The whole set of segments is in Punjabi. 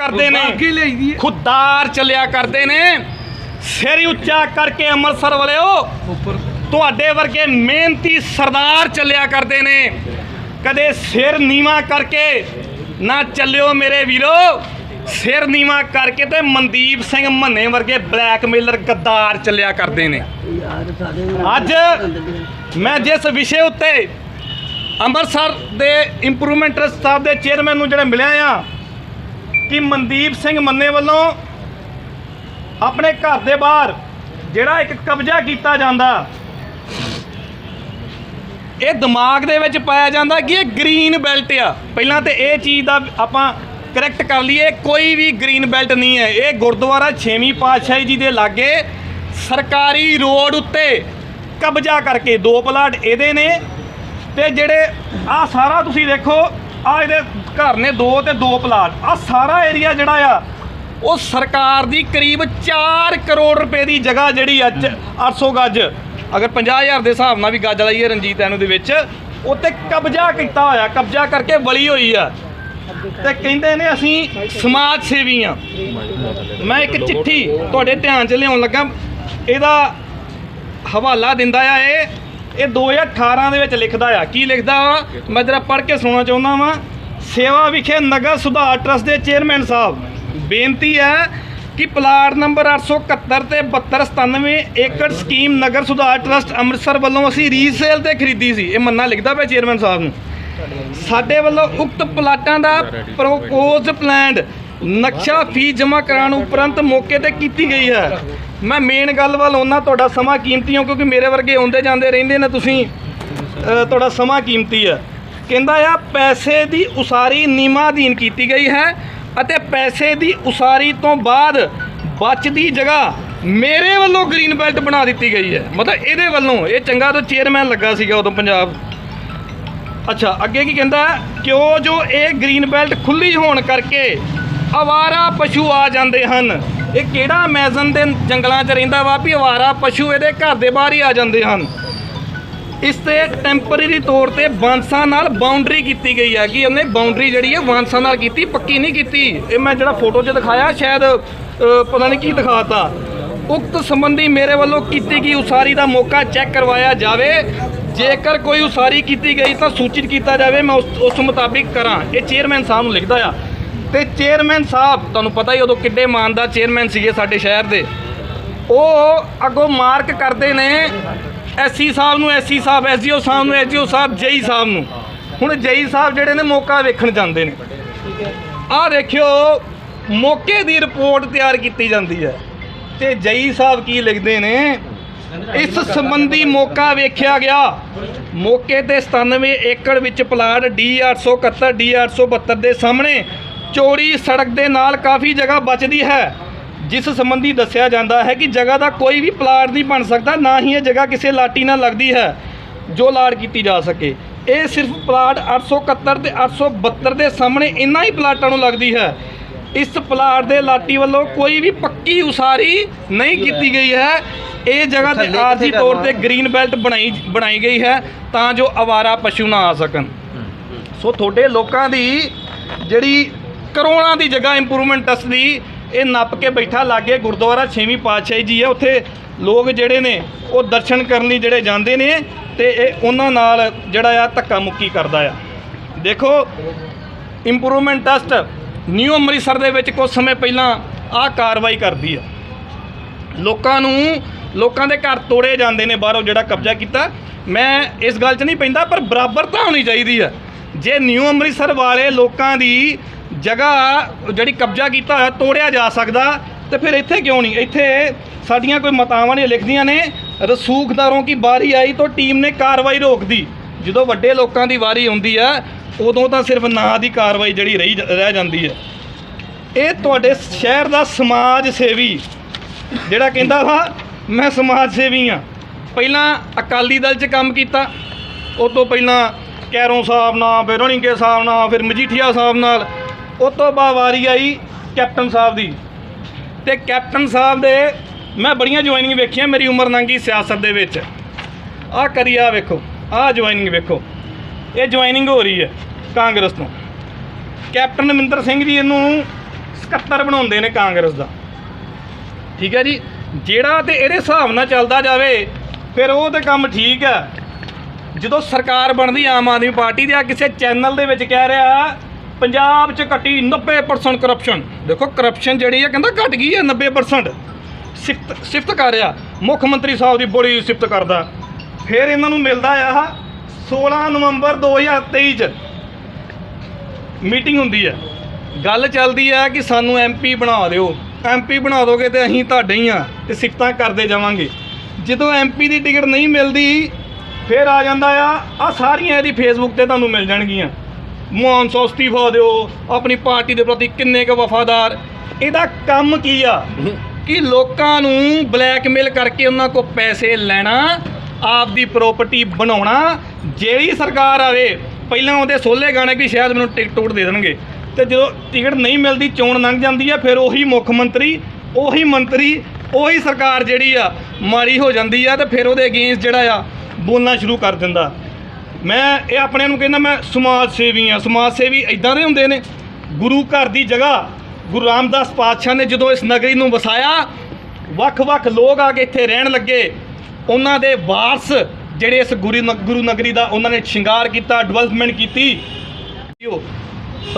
ਕਰਦੇ ਨੇ। ਖੁੱਦਾਰ ਚੱਲਿਆ ਕਰਦੇ ਨੇ। ਸਿਰ ਹੀ ਉੱਚਾ ਕਰਕੇ ਅੰਮ੍ਰਿਤਸਰ ਵਾਲਿਓ ਉੱਪਰ। ਤੁਹਾਡੇ ਵਰਗੇ ਮਿਹਨਤੀ ਸਰਦਾਰ ਚੱਲਿਆ ਕਰਦੇ ਨੇ। ਕਦੇ ਸਿਰ ਨੀਵਾ ਕਰਕੇ ਨਾ ਚੱਲਿਓ ਮੇਰੇ ਵੀਰੋ। ਸਿਰ ਨੀਵਾ ਕਰਕੇ ਤੇ ਮਨਦੀਪ ਸਿੰਘ ਮੰਨੇ ਵਰਗੇ ਬਲੈਕਮੇਲਰ ਗੱਦਾਰ ਚੱਲਿਆ ਕਰਦੇ ਨੇ। ਅੱਜ ਮੈਂ ਜਿਸ ਵਿਸ਼ੇ ਉੱਤੇ ਅੰਮ੍ਰਿਤਸਰ ਦੇ ਇੰਪਰੂਵਮੈਂਟ ਟਰਸਟ ਸਾਹਿਬ ਦੇ ਚੇਅਰਮੈਨ ਨੂੰ ਜਿਹੜਾ ਮਿਲਿਆ ਆ ਕਿ ਮਨਦੀਪ ਸਿੰਘ ਮੰਨੇ ਵੱਲੋਂ ਆਪਣੇ ਘਰ ਦੇ ਬਾਹਰ ਜਿਹੜਾ ਇੱਕ ਕਬਜ਼ਾ ਕੀਤਾ ਜਾਂਦਾ, ਇਹ ਦਿਮਾਗ ਦੇ ਵਿੱਚ ਪਾਇਆ ਜਾਂਦਾ ਕਿ ਇਹ ਗ੍ਰੀਨ ਬੈਲਟ ਆ। ਪਹਿਲਾਂ ਤੇ ਇਹ ਚੀਜ਼ ਦਾ ਆਪਾਂ ਕਰੈਕਟ ਕਰ ਲਈਏ, ਕੋਈ ਵੀ ਗ੍ਰੀਨ ਬੈਲਟ ਨਹੀਂ ਹੈ। ਇਹ ਗੁਰਦੁਆਰਾ 6ਵੀਂ ਪਾਤਸ਼ਾਹੀ ਜੀ ਦੇ ਲਾਗੇ ਸਰਕਾਰੀ ਰੋਡ ਉੱਤੇ ਕਬਜ਼ਾ ਕਰਕੇ ਦੋ ਪਲਾਟ ਇਹਦੇ ਨੇ। ਤੇ ਜਿਹੜੇ ਆ ਸਾਰਾ ਤੁਸੀਂ ਦੇਖੋ ਆ ਇਹਦੇ ਘਰ ਨੇ ਦੋ ਤੇ ਦੋ ਪਲਾਟ। ਆ ਸਾਰਾ ਏਰੀਆ ਜਿਹੜਾ ਆ ਉਹ ਸਰਕਾਰ ਦੀ ਕਰੀਬ 4 ਕਰੋੜ ਰੁਪਏ ਦੀ ਜਗ੍ਹਾ ਜਿਹੜੀ ਅੱਜ 800 ਗੱਜ। ਅਗਰ 50000 ਦੇ ਹਿਸਾਬ ਨਾਲ ਵੀ ਗੱਜ ਲਾਈਏ ਰਣਜੀਤ ਐਨੂ ਦੇ ਵਿੱਚ ਉੱਤੇ ਕਬਜ਼ਾ ਕੀਤਾ ਹੋਇਆ ਕਬਜ਼ਾ ਕਰਕੇ ਵਲੀ ਹੋਈ ਆ। ਤੇ ਕਹਿੰਦੇ ਨੇ ਅਸੀਂ ਸਮਾਜ ਸੇਵੀ ਆ। ਮੈਂ ਇੱਕ ਚਿੱਠੀ ਤੁਹਾਡੇ ਧਿਆਨ 'ਚ ਲਿਆਉਣ ਲੱਗਾ। ਇਹਦਾ ਹਵਾਲਾ ਦਿੰਦਾ ਆ ਇਹ ਇਹ 2018 ਦੇ ਵਿੱਚ ਲਿਖਦਾ ਆ। ਕੀ ਲਿਖਦਾ ਵਾ? ਮੈਂ ਜਰਾ ਪੜ੍ਹ ਕੇ ਸੁਣਾਉਣਾ ਚਾਹੁੰਦਾ ਵਾਂ। ਸੇਵਾ ਵਿਖੇ ਨਗਰ ਸੁਧਾਰ ਟਰਸਟ ਦੇ ਚੇਅਰਮੈਨ ਸਾਹਿਬ, ਬੇਨਤੀ ਹੈ ਕਿ ਪਲਾਟ ਨੰਬਰ 871 ਤੇ 7297 ਏਕੜ ਸਕੀਮ ਨਗਰ ਸੁਧਾਰ ਟਰਸਟ ਅੰਮ੍ਰਿਤਸਰ ਵੱਲੋਂ ਅਸੀਂ ਰੀਸੇਲ ਤੇ ਖਰੀਦੀ ਸੀ। ਇਹ ਮੰਨਾ ਲਿਖਦਾ ਪਿਆ ਚੇਅਰਮੈਨ ਸਾਹਿਬ ਨੂੰ। ਸਾਡੇ ਵੱਲੋਂ ਉਕਤ ਪਲਾਟਾਂ ਦਾ ਪ੍ਰੋਪੋਜ਼ਡ ਪਲਾਨ ਨਕਸ਼ਾ ਫੀ ਜਮ੍ਹਾਂ ਕਰਾਉਣ ਉਪਰੰਤ ਮੌਕੇ ਤੇ ਕੀਤੀ ਗਈ ਹੈ। ਮੈਂ ਮੇਨ ਗੱਲ ਵੱਲ ਉਹਨਾਂ ਤੁਹਾਡਾ ਸਮਾਂ ਕੀਮਤੀ ਹੋ ਕਿਉਂਕਿ ਮੇਰੇ ਵਰਗੇ ਆਉਂਦੇ ਜਾਂਦੇ ਰਹਿੰਦੇ ਨੇ ਤੁਸੀਂ ਅ, ਤੁਹਾਡਾ ਸਮਾਂ ਕੀਮਤੀ ਹੈ ਕਹਿੰਦਾ ਆ ਪੈਸੇ ਦੀ ਉਸਾਰੀ ਨਿਯਮਾਂ ਅਧੀਨ ਕੀਤੀ ਗਈ ਹੈ ਅਤੇ ਪੈਸੇ ਦੀ ਉਸਾਰੀ ਤੋਂ ਬਾਅਦ ਬਚਦੀ ਜਗ੍ਹਾ ਮੇਰੇ ਵੱਲੋਂ ਗ੍ਰੀਨ ਬੈਲਟ ਬਣਾ ਦਿੱਤੀ ਗਈ ਹੈ। ਮਤਲਬ ਇਹਦੇ ਵੱਲੋਂ ਇਹ ਚੰਗਾ ਤੋਂ ਚੇਅਰਮੈਨ ਲੱਗਾ ਸੀਗਾ ਉਦੋਂ ਪੰਜਾਬ। ਅੱਛਾ ਅੱਗੇ ਕੀ ਕਹਿੰਦਾ ਕਿਉਂ ਜੋ ਇਹ ਗ੍ਰੀਨ ਬੈਲਟ ਖੁੱਲੀ ਹੋਣ ਕਰਕੇ ਆਵਾਰਾ ਪਸ਼ੂ ਆ ਜਾਂਦੇ ਹਨ? ਇਹ ਕਿਹੜਾ ਅਮੈਜ਼ਨ ਦੇ ਜੰਗਲਾਂ 'ਚ ਰਹਿੰਦਾ ਵਾ ਵੀ ਆਵਾਰਾ ਪਸ਼ੂ ਇਹਦੇ ਘਰ ਦੇ ਬਾਹਰ ਹੀ ਆ ਜਾਂਦੇ ਹਨ? ਇਸ ਤੇ ਟੈਂਪਰੇਰੀ ਤੌਰ ਤੇ ਬਾਂਸਾਂ ਨਾਲ ਬਾਉਂਡਰੀ ਕੀਤੀ ਗਈ ਹੈ ਕਿ ਉਹਨੇ ਬਾਉਂਡਰੀ ਜਿਹੜੀ ਹੈ ਬਾਂਸਾਂ ਨਾਲ ਕੀਤੀ, ਪੱਕੀ ਨਹੀਂ ਕੀਤੀ। ਇਹ ਮੈਂ ਜਿਹੜਾ ਫੋਟੋ 'ਚ ਦਿਖਾਇਆ, ਸ਼ਾਇਦ ਪਤਾ ਨਹੀਂ ਕੀ ਦਿਖਾਤਾ। ਉਕਤ ਸੰਬੰਧੀ ਮੇਰੇ ਵੱਲੋਂ ਕੀਤੀ ਗਈ ਉਸਾਰੀ ਦਾ ਮੌਕਾ ਚੈੱਕ ਕਰਵਾਇਆ ਜਾਵੇ। ਜੇਕਰ ਕੋਈ ਉਸਾਰੀ ਕੀਤੀ ਗਈ ਤਾਂ ਸੂਚਿਤ ਕੀਤਾ ਜਾਵੇ, ਮੈਂ ਉਸ ਮੁਤਾਬਿਕ ਕਰਾਂ। ਇਹ ਚੇਅਰਮੈਨ ਸਾਹਿਬ ਨੂੰ ਲਿਖਦਾ ਆ। ਤੇ ਚੇਅਰਮੈਨ ਸਾਹਿਬ, ਤੁਹਾਨੂੰ ਪਤਾ ਹੀ ਉਦੋਂ ਕਿੱਡੇ ਮਾਨਦਾਰ ਚੇਅਰਮੈਨ ਸੀਗੇ ਸਾਡੇ ਸ਼ਹਿਰ ਦੇ। ਉਹ ਅੱਗੋਂ ਮਾਰਕ ਕਰਦੇ ਨੇ ਐਸਸੀ ਸਾਹਿਬ ਨੂੰ ਐਸਸੀ ਸਾਹਿਬ ਐਸਜੀਓ ਸਾਹਿਬ ਨੂੰ ਐਸਜੀਓ ਸਾਹਿਬ, ਜੇਈ ਸਾਹਿਬ ਨੂੰ। ਹੁਣ ਜੇਈ ਸਾਹਿਬ ਜਿਹੜੇ ਨੇ ਮੌਕਾ ਵੇਖਣ ਜਾਂਦੇ ਨੇ। ਆਹ ਦੇਖਿਓ, ਮੌਕੇ ਦੀ ਰਿਪੋਰਟ ਤਿਆਰ ਕੀਤੀ ਜਾਂਦੀ ਹੈ। ਤੇ ਜਈ ਸਾਹਿਬ ਕੀ ਲਿਖਦੇ ਨੇ, ਇਸ ਸੰਬੰਧੀ ਮੌਕਾ ਵੇਖਿਆ ਗਿਆ। ਮੌਕੇ ਤੇ 97 ਏਕੜ ਵਿੱਚ ਪਲਾਟ D871 D872 ਦੇ ਸਾਹਮਣੇ ਚੌੜੀ ਸੜਕ ਦੇ ਨਾਲ ਕਾਫੀ ਜਗ੍ਹਾ ਬਚਦੀ ਹੈ ਜਿਸ ਸੰਬੰਧੀ ਦੱਸਿਆ ਜਾਂਦਾ ਹੈ ਕਿ ਜਗ੍ਹਾ ਦਾ ਕੋਈ ਵੀ ਪਲਾਟ ਨਹੀਂ ਬਣ ਸਕਦਾ ਨਾ ਹੀ ਇਹ ਜਗ੍ਹਾ ਕਿਸੇ ਲਾਟੀ ਨਾਲ ਲੱਗਦੀ ਹੈ ਜੋ ਲਾੜ ਕੀਤੀ ਜਾ ਸਕੇ। ਇਹ ਸਿਰਫ ਪਲਾਟ 871 ਤੇ 872 ਦੇ ਸਾਹਮਣੇ ਇਨ੍ਹਾਂ ਹੀ ਪਲਾਟਾਂ ਨੂੰ ਲੱਗਦੀ ਹੈ। ਇਸ ਪਲਾਟ ਦੇ ਲਾਟੀ ਵੱਲੋਂ ਕੋਈ ਵੀ ਪੱਕੀ ਉਸਾਰੀ ਨਹੀਂ ਕੀਤੀ ਗਈ ਹੈ। ਇਹ ਜਗ੍ਹਾ ਤੇ ਆਰਜੀ ਤੌਰ ਤੇ ਗ੍ਰੀਨ ਬੈਲਟ ਬਣਾਈ ਬਣਾਈ ਗਈ ਹੈ ਤਾਂ ਜੋ ਆਵਾਰਾ ਪਸ਼ੂ ਨਾ ਆ ਸਕਣ। ਸੋ ਤੁਹਾਡੇ ਲੋਕਾਂ ਦੀ ਜਿਹੜੀ ਕਰੋੜਾਂ ਦੀ ਜਗ੍ਹਾ ਇੰਪਰੂਵਮੈਂਟ ਟਰਸਟ ਦੀ ਇਹ ਨੱਪ ਕੇ ਬੈਠਾ ਲਾਗੇ ਗੁਰਦੁਆਰਾ ਛੇਵੀਂ ਪਾਤਸ਼ਾਹੀ ਜੀ ਹੈ, ਉੱਥੇ ਲੋਕ ਜਿਹੜੇ ਨੇ ਉਹ ਦਰਸ਼ਨ ਕਰਨ ਲਈ ਜਿਹੜੇ ਜਾਂਦੇ ਨੇ ਤੇ ਇਹ ਉਹਨਾਂ ਨਾਲ ਜਿਹੜਾ ਆ ਧੱਕਾ ਮੁੱਕੀ ਕਰਦਾ ਆ। ਦੇਖੋ ਇੰਪਰੂਵਮੈਂਟ ਟਰਸਟ ਨਿਊ ਅੰਮ੍ਰਿਤਸਰ ਦੇ ਵਿੱਚ ਕੁਝ ਸਮੇਂ ਪਹਿਲਾਂ ਆਹ ਕਾਰਵਾਈ ਕਰਦੀ ਆ। ਲੋਕਾਂ ਨੂੰ, ਲੋਕਾਂ ਦੇ ਘਰ ਤੋੜੇ ਜਾਂਦੇ ਨੇ, ਬਾਹਰੋਂ ਜਿਹੜਾ ਕਬਜ਼ਾ ਕੀਤਾ। ਮੈਂ ਇਸ ਗੱਲ 'ਚ ਨਹੀਂ ਪੈਂਦਾ, ਪਰ ਬਰਾਬਰਤਾ ਹੋਣੀ ਚਾਹੀਦੀ ਆ। ਜੇ ਨਿਊ ਅੰਮ੍ਰਿਤਸਰ ਵਾਲੇ ਲੋਕਾਂ ਦੀ ਜਗ੍ਹਾ ਜਿਹੜੀ ਕਬਜ਼ਾ ਕੀਤਾ ਹੋਇਆ, ਤੋੜਿਆ ਜਾ ਸਕਦਾ। ਤੇ ਫਿਰ ਇੱਥੇ ਕਿਉਂ ਨਹੀਂ? ਇੱਥੇ ਸਾਡੀਆਂ ਕੋਈ ਮਤਾਵਾਂ ਨੇ ਲਿਖਦੀਆਂ ਨੇ। ਰਸੂਖਦਾਰੋਂ ਕੀ ਵਾਰੀ ਆਈ ਤਾਂ ਟੀਮ ਨੇ ਕਾਰਵਾਈ ਰੋਕਦੀ ਜਦੋਂ ਵੱਡੇ ਲੋਕਾਂ ਦੀ ਵਾਰੀ ਆਉਂਦੀ ਆ, ਉਦੋਂ ਤਾਂ ਸਿਰਫ ਨਾਂ ਦੀ ਕਾਰਵਾਈ ਜਿਹੜੀ ਰਹੀ ਰਹਿ ਜਾਂਦੀ ਹੈ ਇਹ ਤੁਹਾਡੇ ਸ਼ਹਿਰ ਦਾ ਸਮਾਜ ਸੇਵੀ, ਜਿਹੜਾ ਕਹਿੰਦਾ ਵਾ, ਮੈਂ ਸਮਾਜ ਸੇਵੀ ਆ। ਪਹਿਲਾਂ ਅਕਾਲੀ ਦਲ 'ਚ ਕੰਮ ਕੀਤਾ। ਉਸ ਤੋਂ ਪਹਿਲਾਂ ਕੈਰੋਂ ਸਾਹਿਬ ਨਾਲ, ਫਿਰ ਰਣੀਕੇ ਸਾਹਿਬ ਨਾਲ, ਫਿਰ ਮਜੀਠੀਆ ਸਾਹਿਬ ਨਾਲ ਉਸ ਤੋਂ ਬਾਅਦ ਵਾਰੀ ਆਈ ਕੈਪਟਨ ਸਾਹਿਬ ਦੀ। ਤੇ ਕੈਪਟਨ ਸਾਹਿਬ ਦੇ ਮੈਂ ਬੜੀਆਂ ਜੁਆਇਨਿੰਗ ਵੇਖੀਆਂ ਮੇਰੀ ਉਮਰ ਲੰਘੀ ਸਿਆਸਤ ਦੇ ਵਿੱਚ। ਆਹ ਕਰੀ ਆ ਵੇਖੋ, ਆਹ ਜੁਆਇਨਿੰਗ ਵੇਖੋ। ਇਹ ਜੁਆਇਨਿੰਗ ਹੋ ਰਹੀ ਹੈ ਕਾਂਗਰਸ ਤੋਂ। ਕੈਪਟਨ ਅਮਰਿੰਦਰ ਸਿੰਘ ਜੀ ਇਹਨੂੰ ਸਕੱਤਰ ਬਣਾਉਂਦੇ ਨੇ ਕਾਂਗਰਸ ਦਾ। ਠੀਕ ਹੈ ਜੀ? ਜਿਹੜਾ ਤੇ ਇਹਦੇ ਹਿਸਾਬ ਨਾਲ ਚੱਲਦਾ ਜਾਵੇ, ਫਿਰ ਉਹ ਤੇ ਕੰਮ ਠੀਕ ਹੈ। ਜਦੋਂ ਸਰਕਾਰ ਬਣਦੀ ਆਮ ਆਦਮੀ ਪਾਰਟੀ ਦੇ ਆ, ਕਿਸੇ ਚੈਨਲ ਦੇ ਵਿੱਚ ਕਹਿ ਰਿਹਾ ਪੰਜਾਬ 'ਚ ਘਟੀ 90% ਕਰਪਸ਼ਨ ਦੇਖੋ ਕਰਪਸ਼ਨ ਜਿਹੜੀ ਹੈ ਕਹਿੰਦਾ ਘਟ ਗਈ ਹੈ 90% ਸਿਫਤ ਸਿਫਤ ਕਰ ਰਿਹਾ। ਮੁੱਖ ਮੰਤਰੀ ਸਾਹਿਬ ਦੀ ਬੜੀ ਸਿਫਤ ਕਰਦਾ। ਫਿਰ ਇਹਨਾਂ ਨੂੰ ਮਿਲਦਾ ਆ 16 ਨਵੰਬਰ 2023 'ਚ ਮੀਟਿੰਗ ਹੁੰਦੀ ਹੈ ਗੱਲ ਚੱਲਦੀ ਹੈ ਕਿ ਸਾਨੂੰ ਐਮਪੀ ਬਣਾ ਦਿਓ। ਐਮਪੀ ਬਣਾ ਦੋਗੇ ਤੇ ਅਸੀਂ ਤੁਹਾਡੇ ਹੀ ਆ ਤੇ ਸਿਫਤਾਂ ਕਰਦੇ ਜਾਵਾਂਗੇ। ਜਦੋਂ ਐਮਪੀ ਦੀ ਟਿਕਟ ਨਹੀਂ ਮਿਲਦੀ, ਫਿਰ ਆ ਜਾਂਦਾ ਆ ਆ ਸਾਰੀਆਂ ਇਹਦੀ ਫੇਸਬੁੱਕ ਤੇ ਤੁਹਾਨੂੰ ਮਿਲ ਜਾਣਗੀਆਂ। ਮੋਹਨ ਸੋ ਅਸਤੀਫਾ ਦਿਓ ਆਪਣੀ ਪਾਰਟੀ ਦੇ ਪ੍ਰਤੀ ਕਿੰਨੇ ਕੁ ਵਫਾਦਾਰ। ਇਹਦਾ ਕੰਮ ਕੀ ਆ? ਕਿ ਲੋਕਾਂ ਨੂੰ ਬਲੈਕਮੇਲ ਕਰਕੇ ਉਹਨਾਂ ਕੋ ਪੈਸੇ ਲੈਣਾ ਆਪਦੀ ਪ੍ਰਾਪਰਟੀ ਬਣਾਉਣਾ ਜਿਹੜੀ ਸਰਕਾਰ ਆਵੇ। ਪਹਿਲਾਂ ਉਹਦੇ ਸੋਲੇ ਗਾਣੇ ਵੀ ਸ਼ਾਇਦ ਮੈਨੂੰ ਟਿਕਟ ਟੁਕਟ ਦੇ ਦੇਣਗੇ। ਤੇ ਜਦੋਂ ਟਿਕਟ ਨਹੀਂ ਮਿਲਦੀ ਚੋਣ ਲੰਘ ਜਾਂਦੀ ਆ ਫਿਰ ਉਹੀ ਮੁੱਖ ਮੰਤਰੀ ਉਹੀ ਮੰਤਰੀ ਉਹੀ ਸਰਕਾਰ ਜਿਹੜੀ ਆ ਮਾੜੀ ਹੋ ਜਾਂਦੀ ਆ ਤੇ ਫਿਰ ਉਹਦੇ ਅਗੇਂਸਟ ਜਿਹੜਾ ਆ ਬੋਲਣਾ ਸ਼ੁਰੂ ਕਰ ਦਿੰਦਾ। ਮੈਂ ਇਹ ਆਪਣੇ ਨੂੰ ਕਹਿੰਦਾ ਮੈਂ ਸਮਾਜ ਸੇਵੀ ਆ ਸਮਾਜ ਸੇਵੀ ਇਦਾਂ ਦੇ ਹੁੰਦੇ ਨੇ। ਗੁਰੂ ਘਰ ਦੀ ਜਗ੍ਹਾ ਗੁਰੂ ਰਾਮਦਾਸ ਪਾਤਸ਼ਾਹ ਨੇ ਜਦੋਂ ਇਸ ਨਗਰੀ ਨੂੰ ਵਸਾਇਆ, ਵੱਖ-ਵੱਖ ਲੋਕ ਆ ਕੇ ਇੱਥੇ ਰਹਿਣ ਲੱਗੇ। ਉਹਨਾਂ ਦੇ ਵਾਰਸ ਜਿਹੜੇ ਇਸ ਗੁਰੂ ਨ- ਗੁਰੂ ਨਗਰੀ ਦਾ ਉਹਨਾਂ ਨੇ ਸ਼ਿੰਗਾਰ ਕੀਤਾ ਡਿਵੈਲਪਮੈਂਟ ਕੀਤੀ।